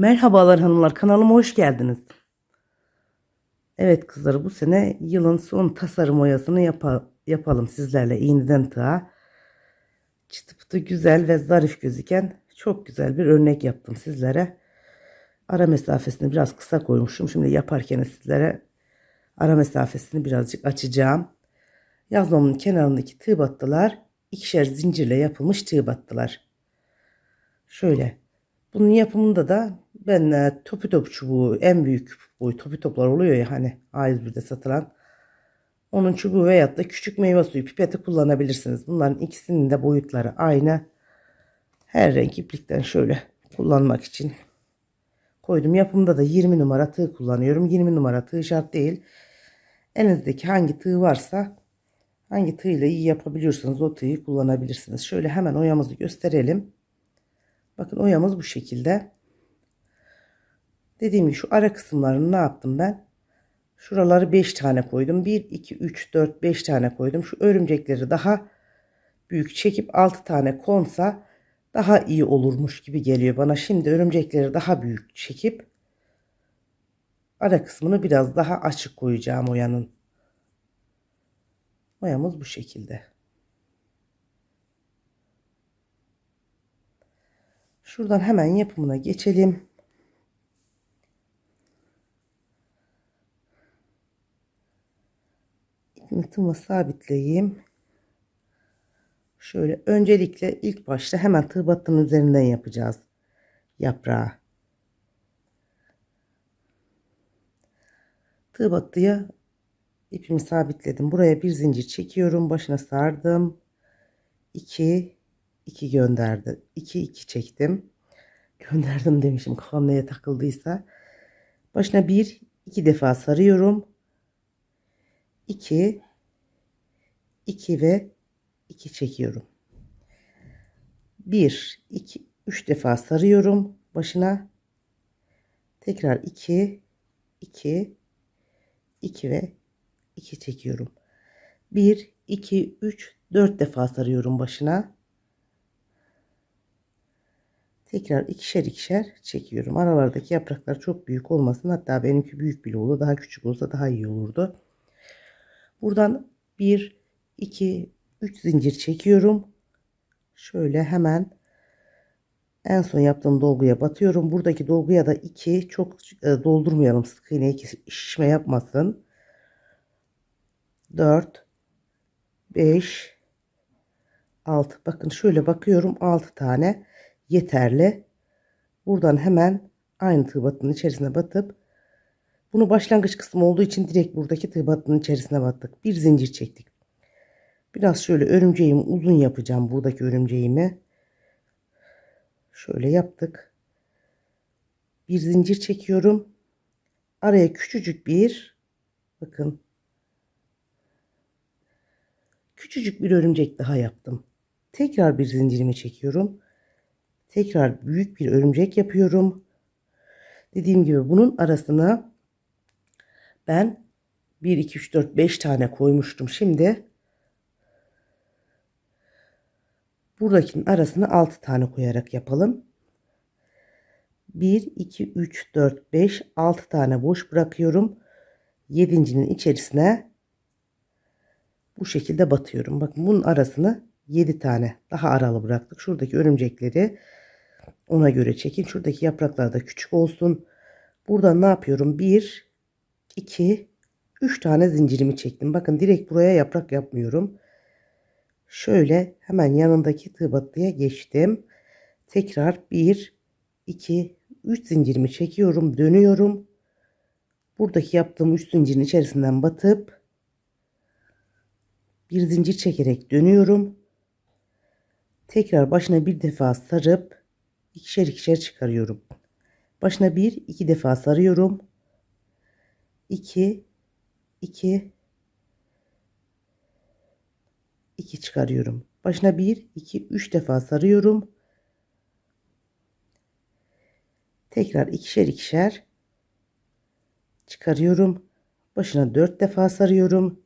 Merhabalar hanımlar kanalıma hoş geldiniz. Evet kızlar bu sene yılın son tasarım oyasını yapa- yapalım sizlerle iğneden tığa. Çıtı pıtı güzel ve zarif gözüken çok güzel bir örnek yaptım sizlere. Ara mesafesini biraz kısa koymuşum. Şimdi yaparken sizlere ara mesafesini birazcık açacağım. Yazmamın kenarındaki tığ battılar ikişer zincirle yapılmış tığ battılar. Şöyle bunun yapımında da ben e, topu top çubuğu en büyük boy topu toplar oluyor ya hani A101'de satılan. Onun çubuğu veyahut da küçük meyve suyu pipeti kullanabilirsiniz. Bunların ikisinin de boyutları aynı. Her renk iplikten şöyle kullanmak için koydum. Yapımda da 20 numara tığ kullanıyorum. 20 numara tığ şart değil. Elinizdeki hangi tığ varsa hangi tığ ile iyi yapabiliyorsanız o tığı kullanabilirsiniz. Şöyle hemen oyamızı gösterelim. Bakın oyamız bu şekilde. Dediğim gibi şu ara kısımlarını ne yaptım ben? Şuraları 5 tane koydum. 1, 2, 3, 4, 5 tane koydum. Şu örümcekleri daha büyük çekip 6 tane konsa daha iyi olurmuş gibi geliyor bana. Şimdi örümcekleri daha büyük çekip ara kısmını biraz daha açık koyacağım oyanın. Oyamız bu şekilde. Şuradan hemen yapımına geçelim. İpimi tıma sabitleyeyim. Şöyle öncelikle ilk başta hemen tığ battının üzerinden yapacağız yaprağı. Tığ battıya ipimi sabitledim. Buraya bir zincir çekiyorum. Başına sardım. 2 2 gönderdi. 2 2 çektim. Gönderdim demişim. Kafam neye takıldıysa. Başına bir iki defa sarıyorum. 2 2 ve 2 çekiyorum. 1 2 3 defa sarıyorum başına. Tekrar 2 2 2 ve 2 çekiyorum. 1 2 3 4 defa sarıyorum başına. Tekrar ikişer ikişer çekiyorum. Aralardaki yapraklar çok büyük olmasın. Hatta benimki büyük bile olur. Daha küçük olsa daha iyi olurdu. Buradan 1, 2, 3 zincir çekiyorum. Şöyle hemen en son yaptığım dolguya batıyorum. Buradaki dolguya da 2 çok e, doldurmayalım. Sık iğne şişme yapmasın. 4, 5, 6. Bakın şöyle bakıyorum 6 tane yeterli. Buradan hemen aynı tığ battının içerisine batıp bunu başlangıç kısmı olduğu için direkt buradaki tığ battının içerisine battık. Bir zincir çektik. Biraz şöyle örümceğimi uzun yapacağım buradaki örümceğimi. Şöyle yaptık. Bir zincir çekiyorum. Araya küçücük bir bakın küçücük bir örümcek daha yaptım. Tekrar bir zincirimi çekiyorum. Tekrar büyük bir örümcek yapıyorum. Dediğim gibi bunun arasına ben 1 2 3 4 5 tane koymuştum. Şimdi buradakinin arasına 6 tane koyarak yapalım. 1 2 3 4 5 6 tane boş bırakıyorum. 7.'nin içerisine bu şekilde batıyorum. Bakın bunun arasını 7 tane daha aralı bıraktık. Şuradaki örümcekleri ona göre çekin. Şuradaki yapraklar da küçük olsun. Buradan ne yapıyorum? 1, 2, 3 tane zincirimi çektim. Bakın direkt buraya yaprak yapmıyorum. Şöyle hemen yanındaki tığ battıya geçtim. Tekrar 1, 2, 3 zincirimi çekiyorum. Dönüyorum. Buradaki yaptığım 3 zincirin içerisinden batıp bir zincir çekerek dönüyorum. Tekrar başına bir defa sarıp ikişer ikişer çıkarıyorum. Başına bir iki defa sarıyorum. 2 2 2 çıkarıyorum. Başına 1 2 3 defa sarıyorum. Tekrar ikişer ikişer çıkarıyorum. Başına 4 defa sarıyorum.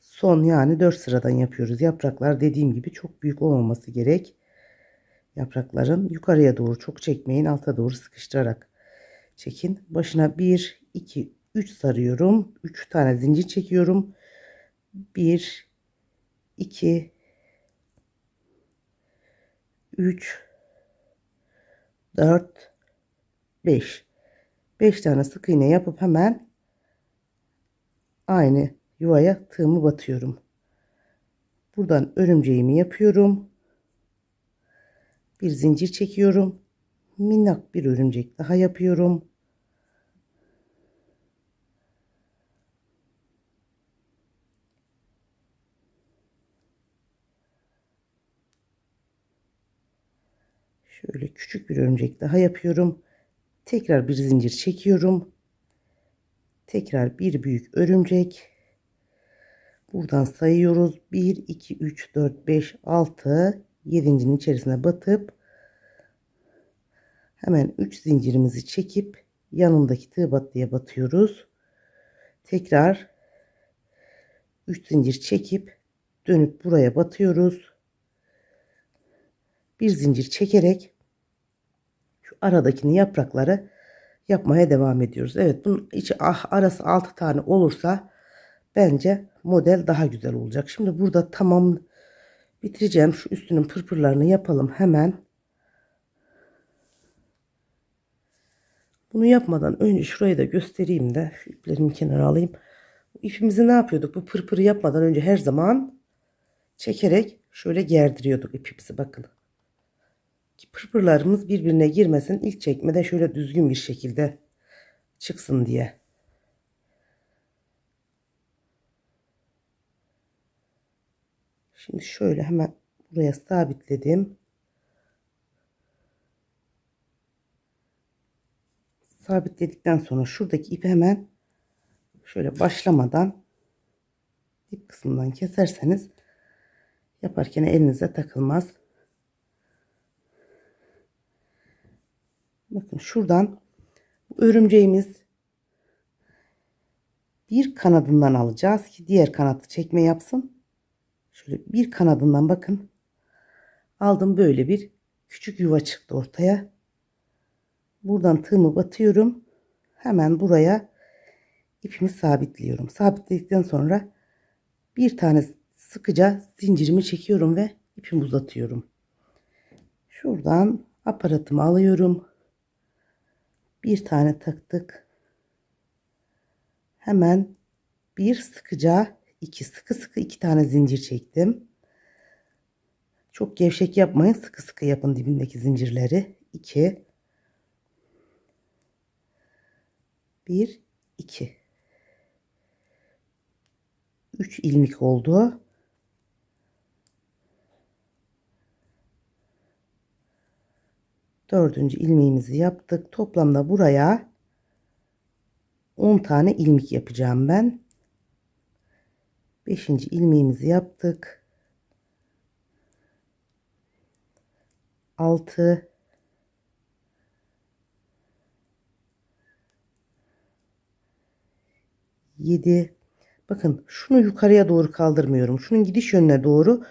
Son yani 4 sıradan yapıyoruz. Yapraklar dediğim gibi çok büyük olmaması gerek. Yaprakların yukarıya doğru çok çekmeyin. Alta doğru sıkıştırarak çekin. Başına 1, 2, 3 sarıyorum. 3 tane zincir çekiyorum. 1, 2, 3, 4, 5. 5 tane sık iğne yapıp hemen aynı yuvaya tığımı batıyorum. Buradan örümceğimi yapıyorum. Bir zincir çekiyorum. Minnak bir örümcek daha yapıyorum. Şöyle küçük bir örümcek daha yapıyorum. Tekrar bir zincir çekiyorum. Tekrar bir büyük örümcek. Buradan sayıyoruz. 1, 2, 3, 4, 5, 6, 7.'nin içerisine batıp hemen 3 zincirimizi çekip yanındaki tığ battıya batıyoruz. Tekrar 3 zincir çekip dönüp buraya batıyoruz. Bir zincir çekerek aradakini yaprakları yapmaya devam ediyoruz. Evet bunun içi ah, arası 6 tane olursa bence model daha güzel olacak. Şimdi burada tamam bitireceğim. Şu üstünün pırpırlarını yapalım hemen. Bunu yapmadan önce şurayı da göstereyim de şu iplerimi kenara alayım. İpimizi ne yapıyorduk? Bu pırpırı yapmadan önce her zaman çekerek şöyle gerdiriyorduk ipimizi bakın. Ki pırpırlarımız birbirine girmesin. İlk çekmede şöyle düzgün bir şekilde çıksın diye. Şimdi şöyle hemen buraya sabitledim. Sabitledikten sonra şuradaki ipi hemen şöyle başlamadan dip kısmından keserseniz yaparken elinize takılmaz. Bakın şuradan örümceğimiz bir kanadından alacağız ki diğer kanatı çekme yapsın. Şöyle bir kanadından bakın. Aldım böyle bir küçük yuva çıktı ortaya. Buradan tığımı batıyorum. Hemen buraya ipimi sabitliyorum. Sabitledikten sonra bir tane sıkıca zincirimi çekiyorum ve ipimi uzatıyorum. Şuradan aparatımı alıyorum. Bir tane taktık. Hemen bir sıkıca iki sıkı sıkı iki tane zincir çektim. Çok gevşek yapmayın. Sıkı sıkı yapın dibindeki zincirleri. 2 1 2 3 ilmek oldu. Dördüncü ilmeğimizi yaptık. Toplamda buraya 10 tane ilmek yapacağım ben. Beşinci ilmeğimizi yaptık. 6 7 Bakın şunu yukarıya doğru kaldırmıyorum. Şunun gidiş yönüne doğru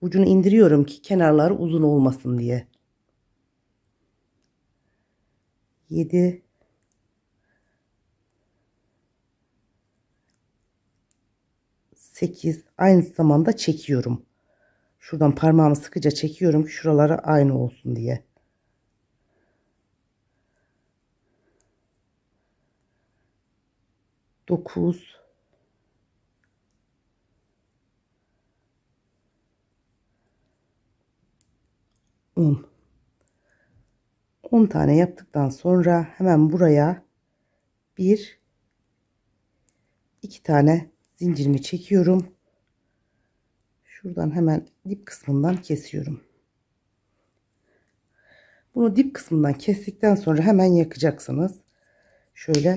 ucunu indiriyorum ki kenarları uzun olmasın diye. 7 8 aynı zamanda çekiyorum. Şuradan parmağımı sıkıca çekiyorum ki şuralara aynı olsun diye. Dokuz. On. On tane yaptıktan sonra hemen buraya bir iki tane zincirimi çekiyorum. Şuradan hemen dip kısmından kesiyorum. Bunu dip kısmından kestikten sonra hemen yakacaksınız. Şöyle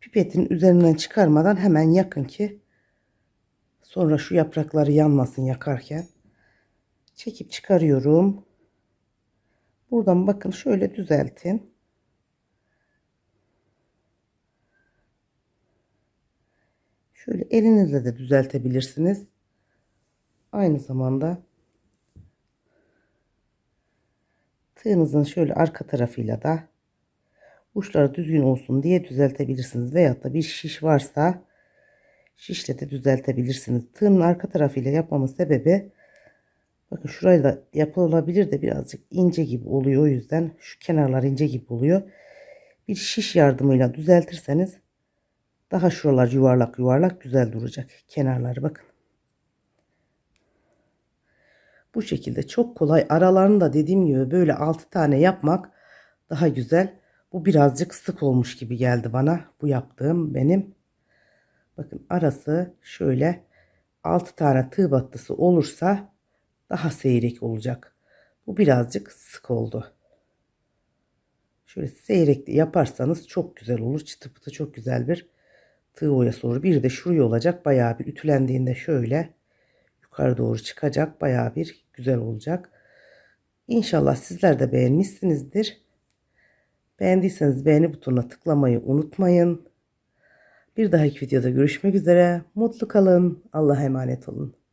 pipetin üzerinden çıkarmadan hemen yakın ki sonra şu yaprakları yanmasın yakarken. Çekip çıkarıyorum. Buradan bakın şöyle düzeltin. Şöyle elinizle de düzeltebilirsiniz. Aynı zamanda Tığınızın şöyle arka tarafıyla da uçları düzgün olsun diye düzeltebilirsiniz. Veyahut da bir şiş varsa şişle de düzeltebilirsiniz. Tığın arka tarafıyla yapmamın sebebi bakın şurayı da yapılabilir de birazcık ince gibi oluyor. O yüzden şu kenarlar ince gibi oluyor. Bir şiş yardımıyla düzeltirseniz daha şuralar yuvarlak yuvarlak güzel duracak. Kenarları bakın. Bu şekilde çok kolay. Aralarını da dediğim gibi böyle 6 tane yapmak daha güzel. Bu birazcık sık olmuş gibi geldi bana. Bu yaptığım benim. Bakın arası şöyle 6 tane tığ battısı olursa daha seyrek olacak. Bu birazcık sık oldu. Şöyle seyrekli yaparsanız çok güzel olur. Çıtı pıtı çok güzel bir tığ oyası olur. Bir de şuraya olacak. Bayağı bir ütülendiğinde şöyle yukarı doğru çıkacak. Bayağı bir güzel olacak. İnşallah sizler de beğenmişsinizdir. Beğendiyseniz beğeni butonuna tıklamayı unutmayın. Bir dahaki videoda görüşmek üzere. Mutlu kalın. Allah'a emanet olun.